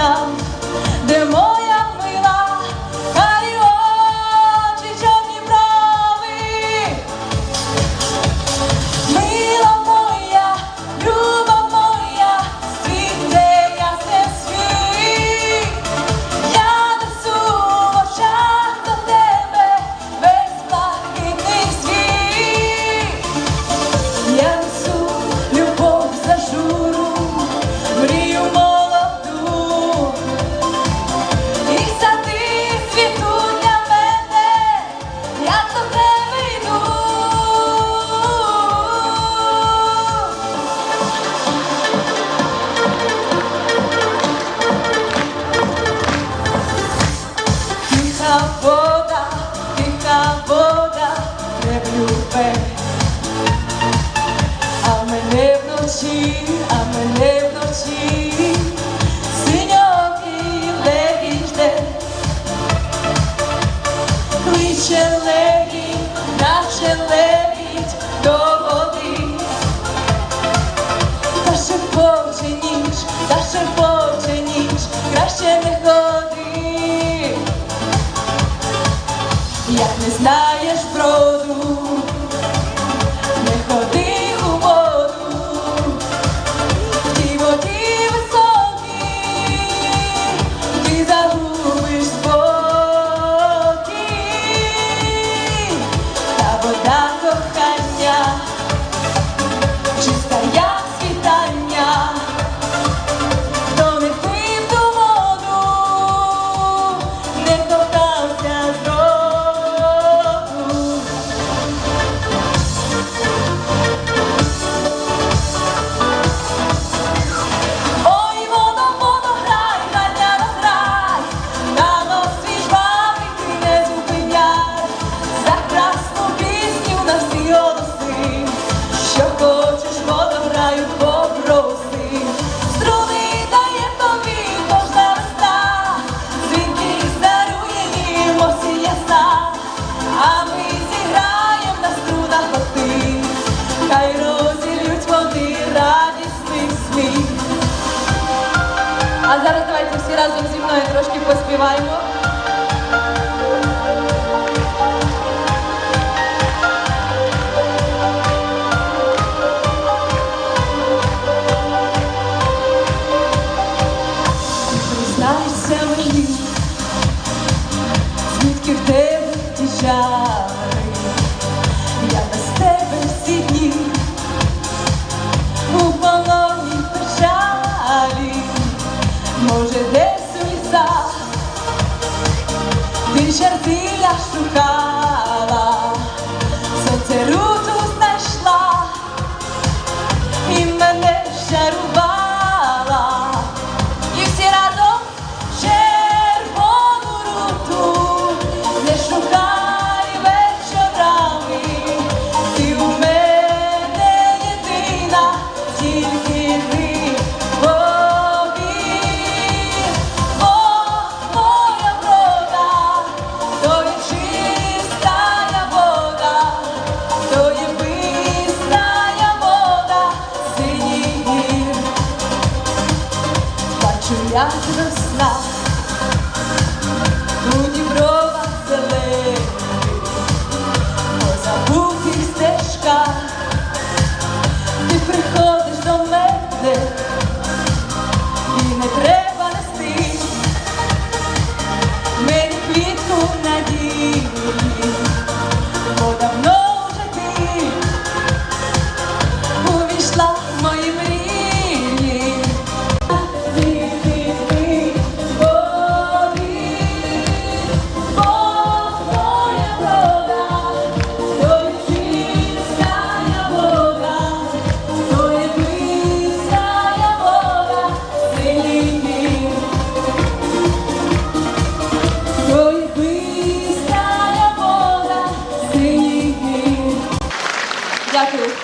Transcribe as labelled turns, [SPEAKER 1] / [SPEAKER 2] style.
[SPEAKER 1] 참 That's so поспіваємо. ти я шукала. весна у Дніпро. Дякую.